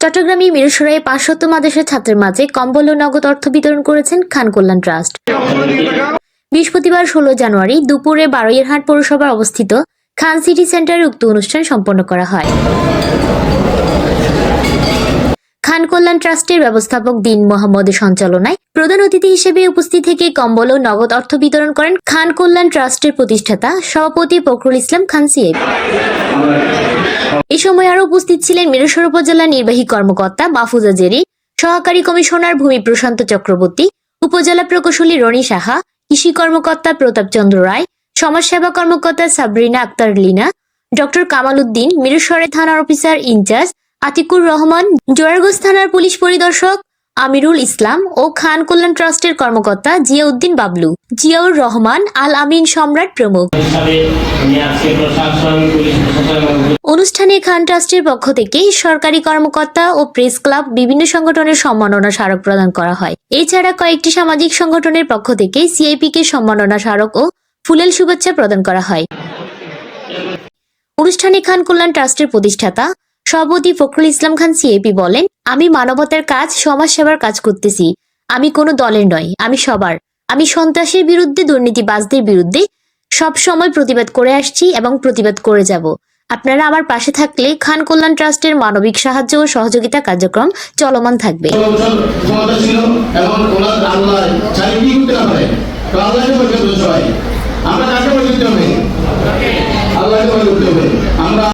চট্টগ্রামে মিরসরাই পাঁচশত মাদেশের ছাত্রের মাঝে কম্বল ও নগদ অর্থ বিতরণ করেছেন খান কল্যাণ ট্রাস্ট। বৃহস্পতিবার ষোলো জানুয়ারি দুপুরে বারোয়ারহাট পৌরসভায় অবস্থিত খান সিটি সেন্টারে উক্ত অনুষ্ঠান সম্পন্ন করা হয়। খান কল্যাণ ট্রাস্টের ব্যবস্থাপক দিন মোহাম্মদের সঞ্চালনায় প্রধান অতিথি হিসেবে উপস্থিত থেকে কম্বল ও নগদ অর্থ বিতরণ করেন খান কল্যাণ ট্রাস্টের প্রতিষ্ঠাতা সভাপতি ফখরুল ইসলাম খান সিএব এই সময় আরও উপস্থিত ছিলেন মিরসর উপজেলা নির্বাহী কর্মকর্তা মাহফুজা জেরি, সহকারী কমিশনার ভূমি প্রশান্ত চক্রবর্তী, উপজেলা প্রকৌশলী রনি সাহা, কৃষি কর্মকর্তা প্রতাপ চন্দ্র রায়, সমাজসেবা কর্মকর্তা সাবরিনা আক্তার লিনা, ডক্টর কামাল উদ্দিন, মিরসরে থানার officer in charge Atiqur Rahman, Zorarganj থানার পুলিশ পরিদর্শক আমিরুল ইসলাম ও খান কল্যাণ ট্রাস্টের কর্মকর্তা জিয়াউদ্দিন বাবলু। জিয়াউর রহমান, আল আমিন সম্রাট প্রমুখ। অনুষ্ঠানে খান ট্রাস্টের পক্ষ থেকে সরকারি কর্মকর্তা ও প্রেস ক্লাব, বিভিন্ন সংগঠনের সম্মাননা স্মারক প্রদান করা হয়। এছাড়া কয়েকটি সামাজিক সংগঠনের পক্ষ থেকে সিআইপি কে সম্মাননা স্মারক ও ফুলেল শুভেচ্ছা প্রদান করা হয়। অনুষ্ঠানে খান কল্যাণ ট্রাস্টের প্রতিষ্ঠাতা সভাপতি ফখরুল ইসলাম খান সিএপি বলেন, আমি মানবতার কাজ সমাজ সেবার কাজ করতেছি। আমি কোনো দলের নয় আমি সবার। আমি সন্ত্রাসের বিরুদ্ধে, দুর্নীতিবাজদের বিরুদ্ধে সব সময় প্রতিবাদ করে আসছি এবং প্রতিবাদ করে যাব। আপনারা আমার পাশে থাকলে খান কল্যাণ ট্রাস্টের মানবিক সাহায্য ও সহযোগিতা কার্যক্রম চলমান থাকবে। আমরা কাকে হবে।